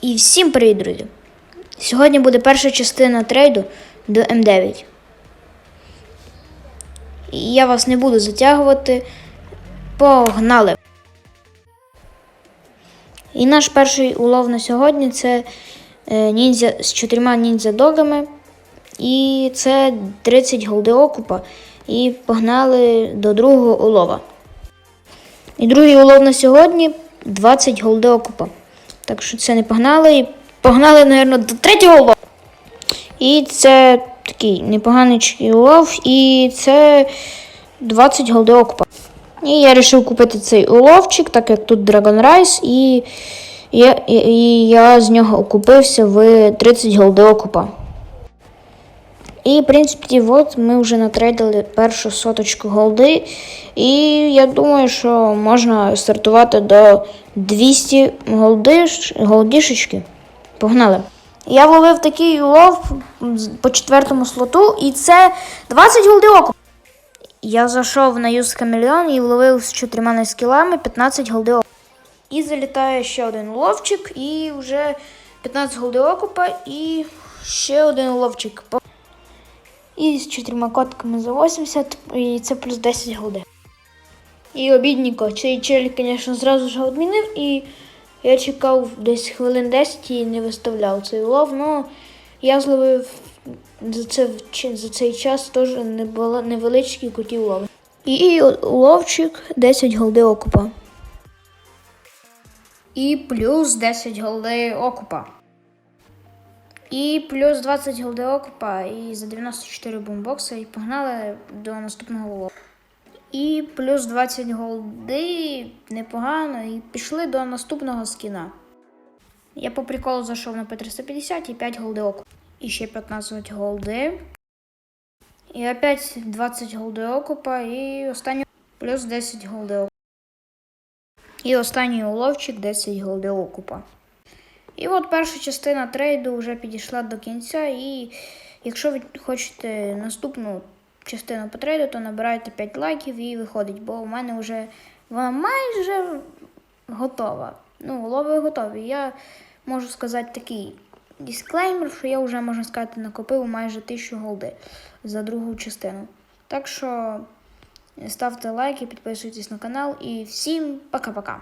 І всім привіт, друзі! Сьогодні буде перша частина трейду до М9. І я вас не буду затягувати. Погнали! І наш перший улов на сьогодні це е, ніндзя з чотирма ніндзя-догами. І це 30 голди окупа. І погнали до другого улова. І другий улов на сьогодні 20 голди окупа. Так що це не погнали. Погнали, мабуть, до третього улову. І це такий непоганий улов. І це 20 голдеокупа. І я вирішив купити цей уловчик, так як тут Dragon Rise, і я, і, і я з нього окупився в 30 голди окупа. І, в принципі, от ми вже натрейдили першу соточку голди. І я думаю, що можна стартувати до 200 голдиш, голдішечки. Погнали. Я вловив такий улов по четвертому слоту, і це 20 голди оку. Я зайшов на Юз Хамелеон і вловив з чотирма скілами 15 голди оку. І залітає ще один уловчик, і вже 15 голди окупа, і ще один уловчик. І з чотирма котками за 80, і це плюс 10 голди. І обідненько, цей челік, звісно, зразу ж відмінив, і я чекав десь хвилин 10 і не виставляв цей улов. Ну, я зловив за, це, за цей час теж не було невеличкі куті улови. І уловчик 10 голди окупа. І плюс 10 голди окупа. І плюс 20 голди окупа і за 94 бомбокса і погнали до наступного лову. І плюс 20 голди непогано, і пішли до наступного скіна. Я по приколу зайшов на П350 і 5 голди. І ще 15 голди. І опять 20 голди окупа і останній плюс 10 голди окупа. І останній уловчик 10 голди окупа. І от перша частина трейду вже підійшла до кінця. І якщо ви хочете наступну частину по трейду, то набирайте 5 лайків і виходить, бо у мене вже вона майже готова. Ну, улови готові. Я можу сказати такий дисклеймер, що я вже, можна сказати, накопив майже 1000 голди за другу частину. Так що ставте лайки, підписуйтесь на канал і всім пока-пока.